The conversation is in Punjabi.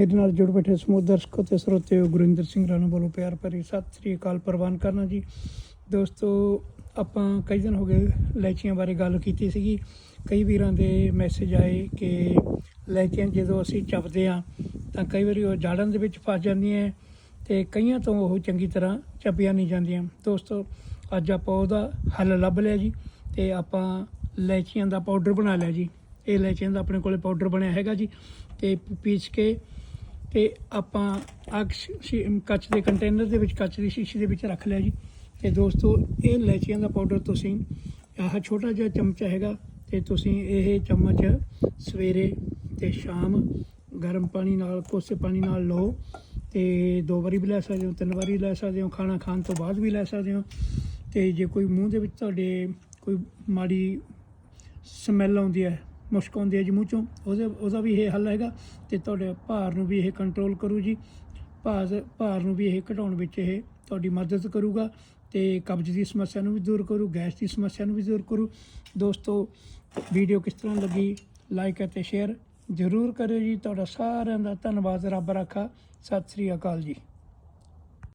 ਮੇਰੇ ਨਾਲ ਜੁੜ ਬੈਠੇ ਸਮੂਹ ਦਰਸ਼ਕੋ ਤੇ ਸਰੋਤਿਓ ਗੁਰਿੰਦਰ ਸਿੰਘ ਰਾਣਾ ਵੱਲੋਂ ਪਿਆਰ ਭਰੀ ਸਤਿ ਸ੍ਰੀ ਅਕਾਲ ਪ੍ਰਵਾਨ ਕਰਨਾ ਜੀ। ਦੋਸਤੋ, ਆਪਾਂ ਕਈ ਦਿਨ ਹੋ ਗਏ ਲੈਚੀਆਂ ਬਾਰੇ ਗੱਲ ਕੀਤੀ ਸੀਗੀ। ਕਈ ਵੀਰਾਂ ਦੇ ਮੈਸੇਜ ਆਏ ਕਿ ਲੈਚੀਆਂ ਜਦੋਂ ਅਸੀਂ ਚਪਦੇ ਆ ਤਾਂ ਕਈ ਵਾਰੀ ਉਹ ਜਾੜਨ ਦੇ ਵਿੱਚ ਫਸ ਜਾਂਦੀਆਂ ਤੇ ਕਈਆਂ ਤੋਂ ਉਹ ਚੰਗੀ ਤਰ੍ਹਾਂ ਚੱਪੀਆਂ ਨਹੀਂ ਜਾਂਦੀਆਂ। ਦੋਸਤੋ, ਅੱਜ ਆਪਾਂ ਉਹਦਾ ਹੱਲ ਲੱਭ ਲਿਆ ਜੀ ਤੇ ਆਪਾਂ ਲੈਚੀਆਂ ਦਾ ਪਾਊਡਰ ਬਣਾ ਲਿਆ ਜੀ। ਇਹ ਲੈਚੀਆਂ ਦਾ ਆਪਣੇ ਕੋਲੇ ਪਾਊਡਰ ਬਣਿਆ ਹੈਗਾ ਜੀ ਤੇ ਪੀਸ ਕੇ ਤੇ ਆਪਾਂ ਅਕਸ ਕੱਚ ਦੇ ਕੰਟੇਨਰ ਦੇ ਵਿੱਚ, ਕੱਚ ਦੀ ਸ਼ੀਸ਼ੀ ਦੇ ਵਿੱਚ ਰੱਖ ਲਿਆ ਜੀ। ਤੇ ਦੋਸਤੋ, ਇਹ ਇਲਾਇਚੀਆਂ ਦਾ ਪਾਊਡਰ ਤੁਸੀਂ ਆਹ ਛੋਟਾ ਜਿਹਾ ਚਮਚਾ ਹੈਗਾ ਤੇ ਤੁਸੀਂ ਇਹ ਚਮਚ ਸਵੇਰੇ ਤੇ ਸ਼ਾਮ ਗਰਮ ਪਾਣੀ ਨਾਲ, ਕੋਸੇ ਪਾਣੀ ਨਾਲ ਲਓ ਤੇ ਦੋ ਵਾਰੀ ਵੀ ਲੈ ਸਕਦੇ ਹੋ, ਤਿੰਨ ਵਾਰੀ ਲੈ ਸਕਦੇ ਹੋ, ਖਾਣਾ ਖਾਣ ਤੋਂ ਬਾਅਦ ਵੀ ਲੈ ਸਕਦੇ ਹੋ। ਤੇ ਜੇ ਕੋਈ ਮੂੰਹ ਦੇ ਵਿੱਚ ਤੁਹਾਡੇ ਕੋਈ ਮਾੜੀ ਸਮੈਲ ਆਉਂਦੀ ਹੈ ਮੁਸ਼ਕ ਆਉਂਦੀ ਹੈ ਜੀ ਮੂੰਹ ਚੋਂ। ਉਹਦੇ, ਉਹਦਾ ਵੀ ਇਹ ਹੱਲ ਹੈਗਾ ਤੇ ਤੁਹਾਡੇ ਭਾਰ ਨੂੰ ਵੀ ਇਹ ਕੰਟਰੋਲ ਕਰੂ ਜੀ। ਭਾਰ ਭਾਰ ਨੂੰ ਵੀ ਇਹ ਘਟਾਉਣ ਵਿੱਚ ਇਹ ਤੁਹਾਡੀ ਮਦਦ ਕਰੂਗਾ ਤੇ ਕਬਜ਼ ਦੀ ਸਮੱਸਿਆ ਨੂੰ ਵੀ ਦੂਰ ਕਰੂ, ਗੈਸ ਦੀ ਸਮੱਸਿਆ ਨੂੰ ਵੀ ਦੂਰ ਕਰੂ। ਦੋਸਤੋ ਵੀਡੀਓ ਕਿਸ ਤਰ੍ਹਾਂ ਲੱਗੀ? ਲਾਈਕ ਅਤੇ ਸ਼ੇਅਰ ਜ਼ਰੂਰ ਕਰਿਓ ਜੀ। ਤੁਹਾਡਾ ਸਾਰਿਆਂ ਦਾ ਧੰਨਵਾਦ। ਰੱਬ ਰਾਖਾ। ਸਤਿ ਸ੍ਰੀ ਅਕਾਲ ਜੀ।